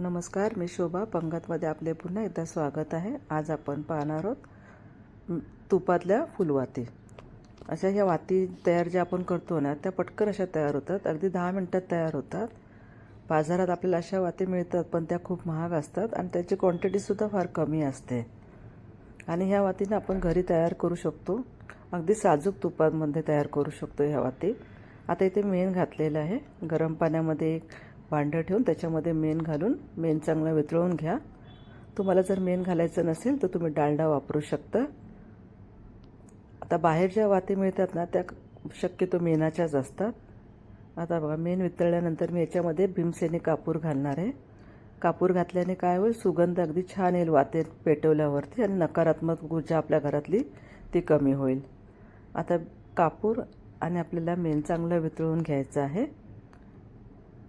नमस्कार मी शोभा. पंगतमध्ये आपले पुन्हा एकदा स्वागत आहे. आज आपण पाहणार आहोत तुपातल्या फुलवाती. अशा ह्या वाती तयार ज्या आपण करतो ना त्या पटकन अशा तयार होतात. अगदी दहा मिनटात तयार होतात. बाजारात आपल्याला अशा वाती मिळतात पण त्या खूप महाग असतात आणि त्याची क्वांटिटीसुद्धा फार कमी असते. आणि ह्या वातीनं आपण घरी तयार करू शकतो. अगदी साजूक तुपामध्ये तयार करू शकतो ह्या वाती. आता इथे मेण घातलेलं आहे. गरम पाण्यामध्ये एक भांडं ठेवून त्याच्यामध्ये मेण घालून मेण चांगला वितळवून घ्या. तुम्हाला जर मेण घालायचं नसेल तर तुम्ही डालडा वापरू शकता. आता बाहेर ज्या वाती मिळतात ना त्या शक्यतो मेणाच्याच असतात. आता बघा मेण वितळल्यानंतर मी याच्यामध्ये भीमसेनी कापूर घालणार आहे. कापूर घातल्याने काय होईल? सुगंध अगदी छान येईल वाते पेटवल्यावरती आणि नकारात्मक ऊर्जा आपल्या घरातली ती कमी होईल. आता कापूर आणि आपल्याला मेण चांगलं वितळून घ्यायचं आहे.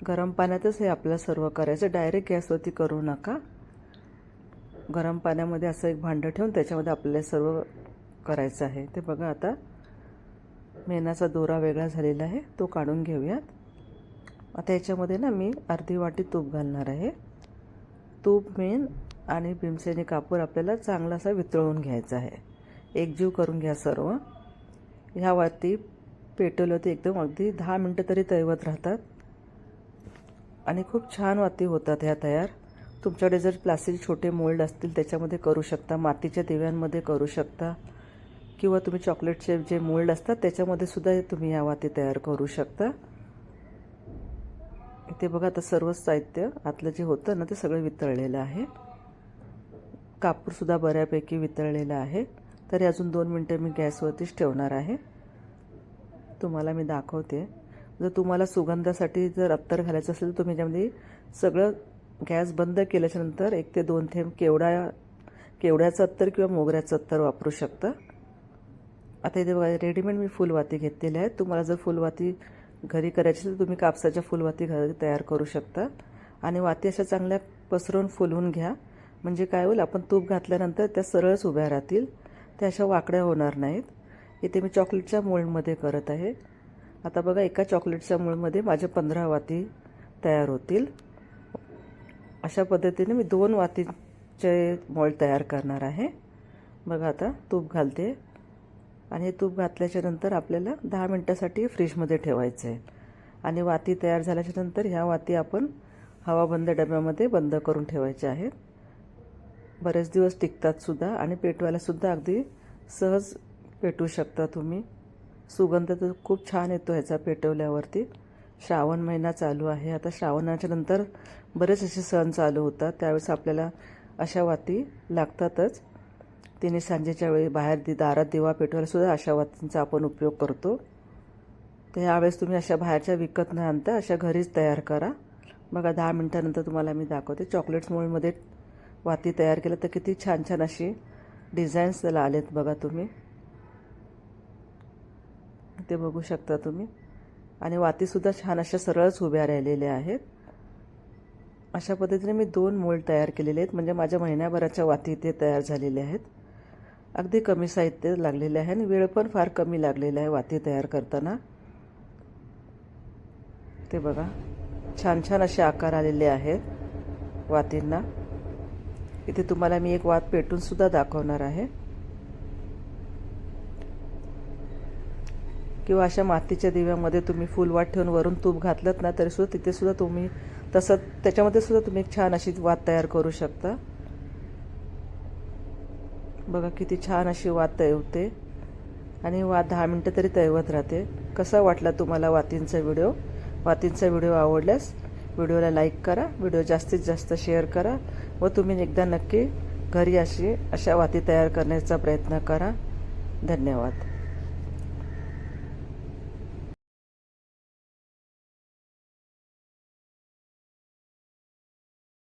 गरम पाण्यातच हे आपल्याला सर्व करायचं. डायरेक्ट गॅसवरती करू नका. गरम पाण्यामध्ये असं एक भांडं ठेवून त्याच्यामध्ये आपल्याला सर्व करायचं आहे. ते बघा आता मेणाचा दोरा वेगळा झालेला आहे. तो काढून घेऊयात. आता याच्यामध्ये ना मी अर्धी वाटी तूप घालणार आहे. तूप मेण आणि भीमसेनी कापूर आपल्याला चांगला असा वितळवून घ्यायचा आहे. एकजीव करून घ्या सर्व. ह्या वाती पेटवलं ते एकदम अगदी दहा मिनटं तरी तैवत राहतात. आणि खूप छान वाती होतात ह्या तयार. तुमच्याकडे जर प्लास्टिक छोटे मोल्ड असतील त्याच्यामध्ये करू शकता. मातीच्या दिव्यांमध्ये करू शकता. किंवा तुम्ही चॉकलेटचे जे मोल्ड असतात त्याच्यामध्ये सुद्धा तुम्ही या वाती तयार करू शकता. इथे बघा आता सर्व साहित्य आतलं जे होतं ना ते सगळं वितळलेलं आहे. कापूरसुद्धा बऱ्यापैकी वितळलेलं आहे. तरी अजून दोन मिनटं मी गॅसवरतीच ठेवणार आहे. तुम्हाला मी दाखवते. जर तुम्हाला सुगंधासाठी जर अत्तर घालायचं असेल तर तुम्ही त्यामध्ये सगळं गॅस बंद केल्याच्यानंतर एक ते दोन थेंब केवडा केवड्याचं अत्तर किंवा मोगऱ्याचं अत्तर वापरू शकता. आता इथे बघा रेडीमेड मी फुलवाती घेतलेल्या आहे. तुम्हाला जर फुलवाती घरी करायची असेल तर तुम्ही कापसाच्या फुलवाती घरी तयार करू शकता. आणि वाती अशा चांगल्या पसरवून फुलवून घ्या. म्हणजे काय होईल आपण तूप घातल्यानंतर त्या सरळच उभ्या राहतील. त्या अशा वाकड्या होणार नाहीत. इथे मी चॉकलेटच्या मोल्डमध्ये करत आहे. आता बघा एका चॉकलेटच्या मूळमध्ये माझ्या पंधरा वाती तयार होतील. अशा पद्धतीने मी दोन वातीचे मॉल तयार करणार आहे. बघा आता तूप घालते. आणि हे तूप घातल्याच्या नंतर आपल्याला दहा मिनटासाठी फ्रीजमध्ये ठेवायचं आहे. आणि वाती तयार झाल्याच्यानंतर ह्या वाती आपण हवाबंद डब्यामध्ये बंद करून ठेवायच्या आहेत. बरेच दिवस टिकतात सुद्धा आणि पेटवायलासुद्धा अगदी सहज पेटवू शकता तुम्ही. सुगंध तर खूप छान येतो ह्याचा पेटवल्यावरती. श्रावण महिना चालू आहे. आता श्रावणाच्या नंतर बरेच असे सण चालू होतात. त्यावेळेस आपल्याला अशा वाती लागतातच. तिने सांजेच्या वेळी बाहेर दि दारात दिवा पेटवायला सुद्धा अशा वातींचा आपण उपयोग करतो. तर ह्यावेळेस तुम्ही अशा बाहेरच्या विकत न आणता अशा घरीच तयार करा. बघा दहा मिनटानंतर तुम्हाला मी दाखवते. चॉकलेट्स मोल्डमध्ये वाती तयार केलं तर किती छान छान अशी डिझाईन्स त्याला आलेत बघा तुम्ही. ते बघू शकता तुम्ही. आणि वातीसुद्धा छान अशा सरळच उभ्या राहिलेल्या आहेत. अशा पद्धतीने मी दोन मोल्ड तयार केलेले आहेत. म्हणजे माझ्या महिन्याभराच्या वाती इथे तयार झालेल्या आहेत. अगदी कमी साहित्य लागलेले आहे आणि वेळ पण फार कमी लागलेला आहे वाती तयार करताना. ते बघा. छान छान असे आकार आलेले आहेत वातींना. इथे तुम्हाला मी एक वात पेटूनसुद्धा दाखवणार आहे. किंवा अशा मातीच्या दिव्यामध्ये तुम्ही फुलवाट ठेवून वरून तूप घातलं ना तरी सुद्धा तिथे सुद्धा तुम्ही तसं त्याच्यामध्ये सुद्धा तुम्ही एक छान अशी वात तयार करू शकता. बघा किती छान अशी वात तैवते आणि वात दहा मिनटं तरी तैवत राहते. कसा वाटला तुम्हाला वातींचा व्हिडिओ? वातींचा व्हिडिओ आवडल्यास व्हिडिओला लाईक करा व्हिडिओ जास्तीत जास्त शेअर करा व तुम्ही एकदा नक्की घरी अशी अशा वाती तयार करण्याचा प्रयत्न करा. धन्यवाद.